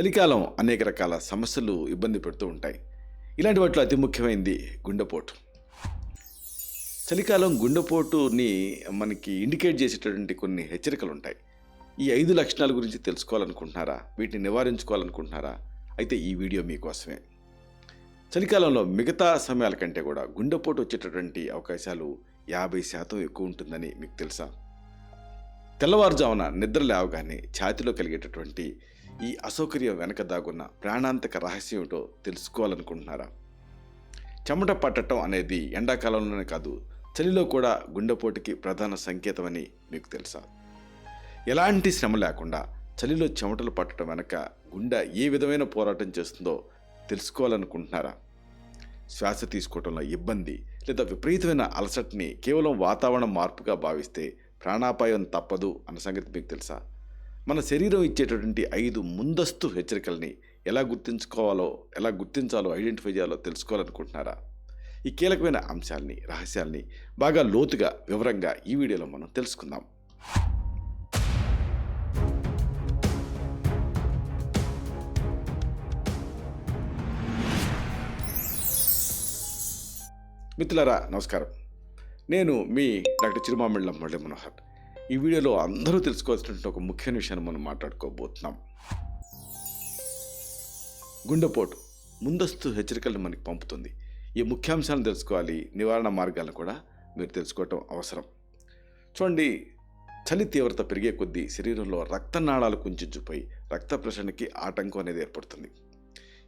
చలికాలం అనేక రకాల సమస్యలు ఇబ్బంది పెడుతూ ఉంటాయి. ఇలాంటి వాటిలో అతి ముఖ్యమైనది గుండెపోటు. చలికాలం గుండెపోటుని మనకి ఇండికేట్ చేసేటటువంటి కొన్ని హెచ్చరికలు ఉంటాయి ఈ ఐదు లక్షణాల గురించి తెలుసుకోవాలనుకుంటున్నారా? వీటిని నివారించుకోవాలనుకుంటున్నారా? అయితే ఈ వీడియో మీకోసమే. చలికాలంలో మిగతా సమయాల కంటే కూడా గుండెపోటు వచ్చేటటువంటి అవకాశాలు యాభై శాతం ఎక్కువ ఉంటుందని మీకు తెలుసా? తెల్లవారుజామున నిద్ర లేవగానే ఛాతిలో కలిగేటటువంటి ఈ అసౌకర్యం వెనక దాగున్న ప్రాణాంతక రహస్యం ఏమిటో తెలుసుకోవాలనుకుంటున్నారా? చెమట పట్టడం అనేది ఎండాకాలంలోనే కాదు చలిలో కూడా గుండెపోటుకి ప్రధాన సంకేతమని మీకు తెలుసా? ఎలాంటి శ్రమ లేకుండా చలిలో చెమటలు పట్టడం వెనక గుండె ఏ విధమైన పోరాటం చేస్తుందో తెలుసుకోవాలనుకుంటున్నారా? శ్వాస తీసుకోవడంలో ఇబ్బంది లేదా విపరీతమైన అలసటని కేవలం వాతావరణ మార్పుగా భావిస్తే ప్రాణాపాయం తప్పదు అన్న సంగతి మీకు తెలుసా? మన శరీరం ఇచ్చేటటువంటి ఐదు ముందస్తు హెచ్చరికల్ని ఎలా గుర్తించుకోవాలో ఎలా గుర్తించాలో ఐడెంటిఫై చేయాలో తెలుసుకోవాలనుకుంటున్నారా? ఈ కీలకమైన అంశాల్ని రహస్యాల్ని బాగా లోతుగా వివరంగా ఈ వీడియోలో మనం తెలుసుకుందాం. మిత్రులారా నమస్కారం. నేను మీ డాక్టర్ చిరుమామిళ్ళం మురళీ మనోహర్. ఈ వీడియోలో అందరూ తెలుసుకోవాల్సినటువంటి ఒక ముఖ్యమైన విషయాన్ని మనం మాట్లాడుకోబోతున్నాం. గుండెపోటు ముందస్తు హెచ్చరికలను మనకి పంపుతుంది. ఈ ముఖ్యాంశాలను తెలుసుకోవాలి నివారణ మార్గాలను కూడా మీరు తెలుసుకోవటం అవసరం. చూడండి చలి తీవ్రత పెరిగే కొద్దీ శరీరంలో రక్తనాళాలు కుంచుకుపోయి రక్త ప్రసరణకి ఆటంకం అనేది ఏర్పడుతుంది.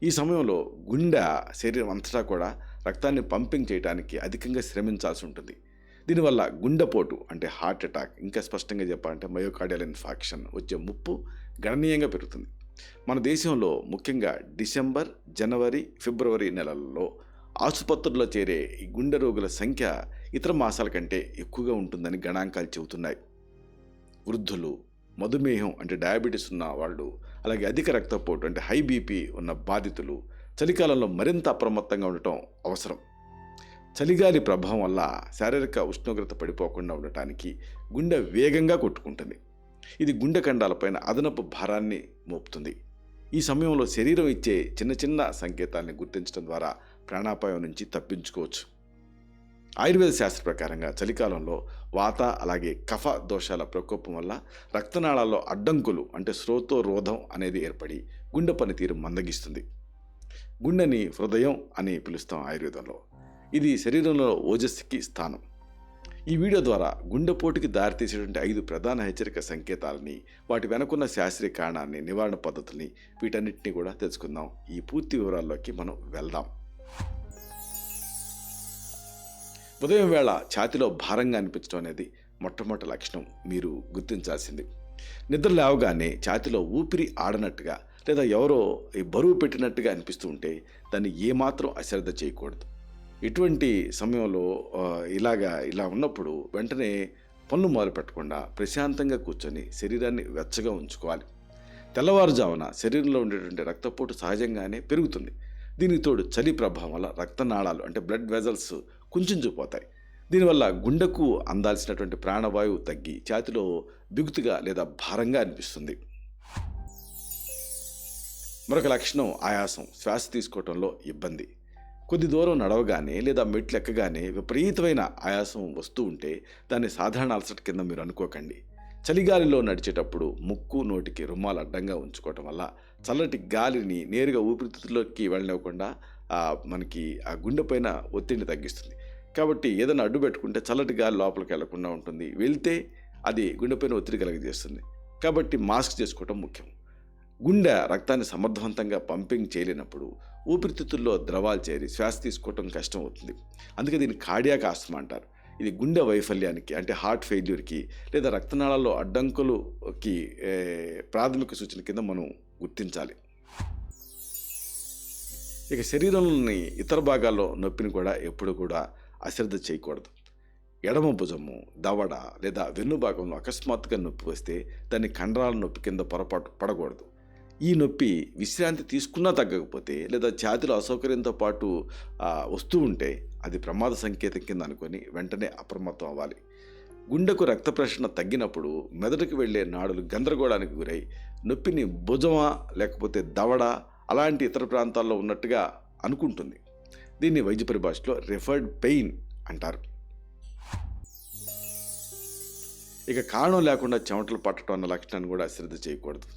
ఈ సమయంలో గుండె శరీరం అంతటా కూడా రక్తాన్ని పంపింగ్ చేయడానికి అధికంగా శ్రమించాల్సి ఉంటుంది. దీనివల్ల గుండెపోటు అంటే హార్ట్ అటాక్ ఇంకా స్పష్టంగా చెప్పాలంటే మయోకార్డియల్ ఇన్ఫాక్షన్ వచ్చే ముప్పు గణనీయంగా పెరుగుతుంది. మన దేశంలో ముఖ్యంగా డిసెంబర్ జనవరి ఫిబ్రవరి నెలల్లో ఆసుపత్రుల్లో చేరే ఈ గుండె రోగుల సంఖ్య ఇతర మాసాల కంటే ఎక్కువగా ఉంటుందని గణాంకాలు చెబుతున్నాయి. వృద్ధులు మధుమేహం అంటే డయాబెటీస్ ఉన్న వాళ్ళు అలాగే అధిక రక్తపోటు అంటే హై బీపీ ఉన్న బాధితులు చలికాలంలో మరింత అప్రమత్తంగా ఉండటం అవసరం. చలిగాలి ప్రభావం వల్ల శారీరక ఉష్ణోగ్రత పడిపోకుండా ఉండటానికి గుండె వేగంగా కొట్టుకుంటుంది. ఇది గుండె కండాలపైన అదనపు భారాన్ని మోపుతుంది. ఈ సమయంలో శరీరం ఇచ్చే చిన్న చిన్న సంకేతాన్ని గుర్తించడం ద్వారా ప్రాణాపాయం నుంచి తప్పించుకోవచ్చు. ఆయుర్వేద శాస్త్ర ప్రకారంగా చలికాలంలో వాత అలాగే కఫ దోషాల ప్రకోపం వల్ల రక్తనాళాల్లో అడ్డంకులు అంటే శ్రోతోరోధం అనేది ఏర్పడి గుండె పనితీరు మందగిస్తుంది. గుండెని హృదయం అని పిలుస్తాం ఆయుర్వేదంలో. ఇది శరీరంలో ఓజస్సుకి స్థానం. ఈ వీడియో ద్వారా గుండెపోటుకి దారితీసేటువంటి ఐదు ప్రధాన హెచ్చరిక సంకేతాలని వాటి వెనుకున్న శాస్త్రీయ కారణాన్ని నివారణ పద్ధతుల్ని వీటన్నిటిని కూడా తెలుసుకుందాం. ఈ పూర్తి వివరాల్లోకి మనం వెళ్దాం. ఉదయం వేళ ఛాతిలో భారంగా అనిపించడం అనేది మొట్టమొదటి లక్షణం. మీరు గుర్తించాల్సింది. నిద్ర లేవగానే ఛాతిలో ఊపిరి ఆడనట్టుగా లేదా ఎవరో ఈ బరువు పెట్టినట్టుగా అనిపిస్తూ ఉంటే దాన్ని ఏమాత్రం అశ్రద్ధ చేయకూడదు. ఇటువంటి సమయంలో ఇలాగా ఇలా ఉన్నప్పుడు వెంటనే పనులు మొదలు పెట్టకుండా ప్రశాంతంగా కూర్చొని శరీరాన్ని వెచ్చగా ఉంచుకోవాలి. తెల్లవారుజామున శరీరంలో ఉండేటువంటి రక్తపోటు సహజంగానే పెరుగుతుంది. దీనికి తోడు చలి ప్రభావం వల్ల రక్తనాళాలు అంటే బ్లడ్ వెజల్స్ కుంచుకుపోతాయి దీనివల్ల గుండెకు అందాల్సినటువంటి ప్రాణవాయువు తగ్గి ఛాతిలో బిగుతుగా లేదా భారంగా అనిపిస్తుంది. మరొక లక్షణం ఆయాసం. శ్వాస తీసుకోవటంలో ఇబ్బంది. కొద్ది దూరం నడవగానే లేదా మెట్లు ఎక్కగానే విపరీతమైన ఆయాసం వస్తూ ఉంటే దాన్ని సాధారణ అలసట కింద మీరు అనుకోకండి. చలిగాలిలో నడిచేటప్పుడు ముక్కు నోటికి రుమాలు అడ్డంగా ఉంచుకోవటం వల్ల చల్లటి గాలిని నేరుగా ఊపిరితిత్తులోకి వెళ్ళనివ్వకుండా మనకి ఆ గుండె పైన ఒత్తిడిని తగ్గిస్తుంది. కాబట్టి ఏదైనా అడ్డు పెట్టుకుంటే చల్లటి గాలి లోపలికి వెళ్ళకుండా ఉంటుంది. వెళ్తే అది గుండెపైన ఒత్తిడి కలగజేస్తుంది. కాబట్టి మాస్క్ చేసుకోవటం ముఖ్యం. గుండె రక్తాన్ని సమర్థవంతంగా పంపింగ్ చేయలేనప్పుడు ఊపిరితిత్తుల్లో ద్రవాలు చేరి శ్వాస తీసుకోవటం కష్టం అవుతుంది. అందుకే దీన్ని కార్డియాక్ ఆస్తమా అంటారు. ఇది గుండె వైఫల్యానికి అంటే హార్ట్ ఫెయిల్యూర్కి లేదా రక్తనాళాల్లో అడ్డంకులుకి ప్రాథమిక సూచన కింద మనం గుర్తించాలి. ఇక శరీరంలోని ఇతర భాగాల్లో నొప్పిని కూడా ఎప్పుడు కూడా అశ్రద్ధ చేయకూడదు. ఎడమ భుజము దవడ లేదా వెన్ను భాగంలో అకస్మాత్తుగా నొప్పి వస్తే దాన్ని కండరాల నొప్పి కింద పొరపాటు పడకూడదు. ఈ నొప్పి విశ్రాంతి తీసుకున్నా తగ్గకపోతే లేదా ఛాతిలో అసౌకర్యంతో పాటు వస్తూ ఉంటే అది ప్రమాద సంకేతం కింద అనుకొని వెంటనే అప్రమత్తం అవ్వాలి. గుండెకు రక్త ప్రసరణ తగ్గినప్పుడు మెదడుకు వెళ్ళే నాడులు గందరగోళానికి గురై నొప్పిని భుజమా లేకపోతే దవడ అలాంటి ఇతర ప్రాంతాల్లో ఉన్నట్టుగా అనుకుంటుంది. దీన్ని వైద్య పరిభాషలో రిఫర్డ్ పెయిన్ అంటారు. ఇక కారణం లేకుండా చెమటలు పట్టడం అన్న లక్షణాన్ని కూడా శ్రద్ధ చేయకూడదు.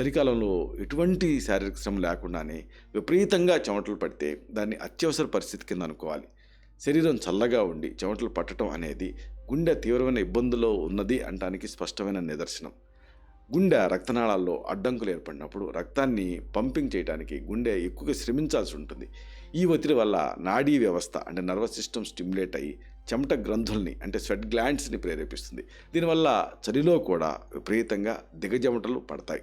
చలికాలంలో ఎటువంటి శారీరక శ్రమ లేకుండానే విపరీతంగా చెమటలు పడితే దాన్ని అత్యవసర పరిస్థితి కింద అనుకోవాలి. శరీరం చల్లగా ఉండి చెమటలు పట్టడం అనేది గుండె తీవ్రమైన ఇబ్బందుల్లో ఉన్నది అంటానికి స్పష్టమైన నిదర్శనం. గుండె రక్తనాళాల్లో అడ్డంకులు ఏర్పడినప్పుడు రక్తాన్ని పంపింగ్ చేయడానికి గుండె ఎక్కువగా శ్రమించాల్సి ఉంటుంది. ఈ ఒత్తిడి వల్ల నాడీ వ్యవస్థ అంటే నర్వస్ సిస్టమ్ స్టిమ్యులేట్ అయ్యి చెమట గ్రంథుల్ని అంటే స్వెట్ గ్లాండ్స్ని ప్రేరేపిస్తుంది. దీనివల్ల చలిలో కూడా విపరీతంగా దిగజమటలు పడతాయి.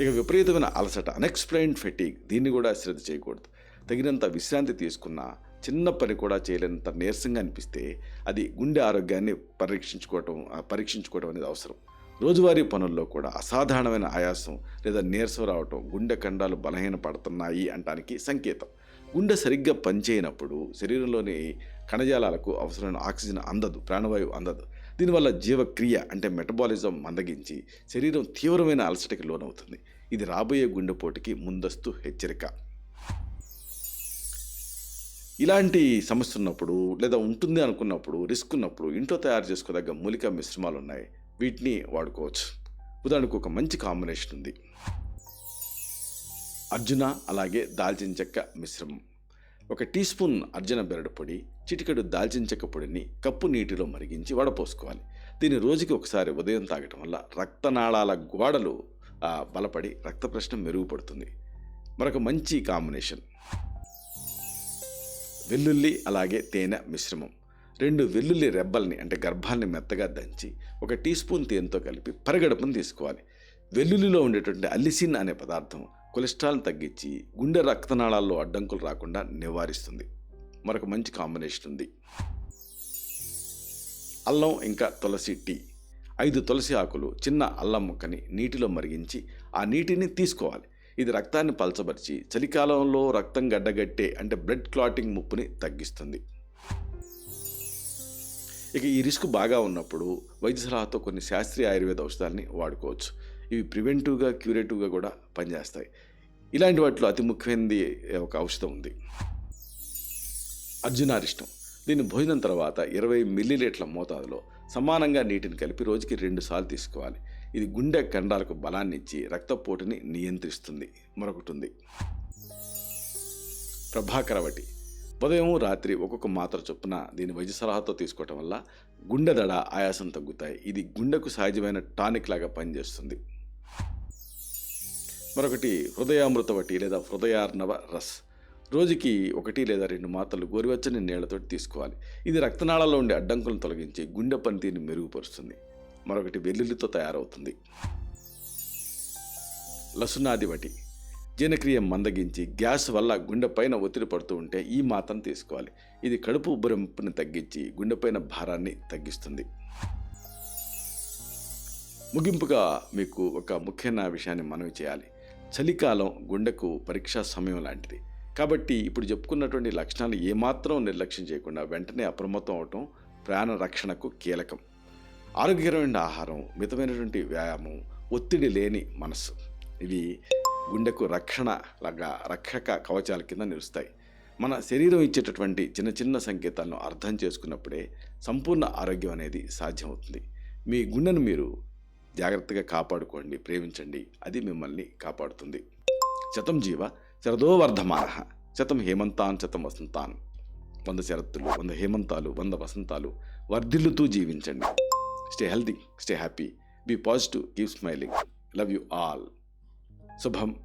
ఇక విపరీతమైన అలసట అన్ఎక్స్ప్లెయిన్డ్ ఫెటీగ్ దీన్ని కూడా శ్రద్ధ చేయకూడదు. తగినంత విశ్రాంతి తీసుకున్న చిన్న పని కూడా చేయలేనంత నీరసంగా అనిపిస్తే అది గుండె ఆరోగ్యాన్ని పరీక్షించుకోవటం పరీక్షించుకోవటం అనేది అవసరం. రోజువారీ పనుల్లో కూడా అసాధారణమైన ఆయాసం లేదా నీరసం రావటం గుండె కండాలు బలహీన పడుతున్నాయి అంటానికి సంకేతం. గుండె సరిగ్గా పనిచేయనప్పుడు శరీరంలోని కణజాలాలకు అవసరమైన ఆక్సిజన్ అందదు ప్రాణవాయువు అందదు. దీనివల్ల జీవక్రియ అంటే మెటబాలిజం మందగించి శరీరం తీవ్రమైన అలసటకి లోనవుతుంది. ఇది రాబోయే గుండెపోటుకి ముందస్తు హెచ్చరిక. ఇలాంటి సమస్య ఉన్నప్పుడు లేదా ఉంటుంది అనుకున్నప్పుడు రిస్క్ ఉన్నప్పుడు ఇంట్లో తయారు చేసుకోదగ్గ మూలిక మిశ్రమాలు ఉన్నాయి వీటిని వాడుకోవచ్చు. ఉదాహరణకు ఒక మంచి కాంబినేషన్ ఉంది. అర్జున అలాగే దాల్చిన చెక్క మిశ్రమం. ఒక టీ స్పూన్ అర్జున బెరడు పొడి చిటికెడు దాల్చిన చెక్క పొడిని కప్పు నీటిలో మరిగించి వడపోసుకోవాలి. దీన్ని రోజుకి ఒకసారి ఉదయం తాగటం వల్ల రక్తనాళాల గోడలు బలపడి రక్త ప్రశ్న మెరుగుపడుతుంది. మరొక మంచి కాంబినేషన్. వెల్లుల్లి అలాగే తేనె మిశ్రమం. రెండు వెల్లుల్లి రెబ్బల్ని అంటే గర్భాన్ని మెత్తగా దంచి ఒక టీ స్పూన్ తేనెతో కలిపి పరగడుపును తీసుకోవాలి. వెల్లుల్లిలో ఉండేటువంటి అల్లిసిన్ అనే పదార్థం కొలెస్ట్రాల్ని తగ్గించి గుండె రక్తనాళాల్లో అడ్డంకులు రాకుండా నివారిస్తుంది. మరొక మంచి కాంబినేషన్ ఉంది. అల్లం ఇంకా తులసి టీ. ఐదు తులసి ఆకులు చిన్న అల్లం ముక్కని నీటిలో మరిగించి ఆ నీటిని తీసుకోవాలి. ఇది రక్తాన్ని పలచబరిచి చలికాలంలో రక్తం గడ్డగట్టే అంటే బ్లడ్ క్లాటింగ్ ముప్పుని తగ్గిస్తుంది. ఇక ఈ రిస్క్ బాగా ఉన్నప్పుడు వైద్య సలహాతో కొన్ని శాస్త్రీయ ఆయుర్వేద ఔషధాలని వాడుకోవచ్చు. ఇవి ప్రివెంటివ్గా క్యూరేటివ్గా కూడా పనిచేస్తాయి. ఇలాంటి వాటిలో అతి ముఖ్యమైనది ఒక ఔషధం ఉంది. అర్జునారిష్టం. దీన్ని భోజనం తర్వాత ఇరవై మిల్లీలీటర్ల మోతాదులో సమానంగా నీటిని కలిపి రోజుకి రెండు సార్లు తీసుకోవాలి. ఇది గుండె కండాలకు బలాన్ని ఇచ్చి రక్తపోటుని నియంత్రిస్తుంది. మరొకటి ఉంది. ప్రభాకరవటి ఉదయం రాత్రి ఒక్కొక్క మాత్ర చొప్పున దీని వైద్య సలహాతో తీసుకోవటం వల్ల గుండె దడ ఆయాసం తగ్గుతాయి. ఇది గుండెకు సహజమైన టానిక్ లాగా పనిచేస్తుంది. మరొకటి హృదయామృతవటి లేదా హృదయార్ణవ రస్. రోజుకి ఒకటి లేదా రెండు మాత్రలు గోరువెచ్చని నీళ్ళతో తీసుకోవాలి. ఇది రక్తనాళాల్లో ఉండే అడ్డంకులను తొలగించి గుండె పనితీరుని మెరుగుపరుస్తుంది. మరొకటి వెల్లుల్లితో తయారవుతుంది. లసునాది వటి జీర్ణక్రియ మందగించి గ్యాస్ వల్ల గుండెపైన ఒత్తిడి పడుతూ ఉంటే ఈ మాత్రను తీసుకోవాలి. ఇది కడుపు ఉబ్బరింపుని తగ్గించి గుండెపైన భారాన్ని తగ్గిస్తుంది. ముగింపుగా మీకు ఒక ముఖ్యమైన విషయాన్ని మనవి చేయాలి. చలికాలం గుండెకు పరీక్షా సమయం లాంటిది. కాబట్టి ఇప్పుడు చెప్పుకున్నటువంటి లక్షణాలు ఏమాత్రం నిర్లక్ష్యం చేయకుండా వెంటనే అప్రమత్తం అవటం ప్రాణ రక్షణకు కీలకం. ఆరోగ్యకరమైన ఆహారం మితమైనటువంటి వ్యాయామం ఒత్తిడి లేని మనస్సు ఇవి గుండెకు రక్షణ లాగా రక్షక కవచాల కింద నిలుస్తాయి. మన శరీరం ఇచ్చేటటువంటి చిన్న చిన్న సంకేతాలను అర్థం చేసుకున్నప్పుడే సంపూర్ణ ఆరోగ్యం అనేది సాధ్యమవుతుంది. మీ గుండెను మీరు జాగ్రత్తగా కాపాడుకోండి ప్రేమించండి. అది మిమ్మల్ని కాపాడుతుంది. శతం జీవ శరదో వర్ధమాన. శతం హేమంతాన్ శతం వసంతాన్. వంద శరత్తులు వంద హేమంతాలు వంద వసంతాలు వర్ధిల్లుతూ జీవించండి. Stay healthy stay happy. Be positive keep smiling. Love you all. శుభం.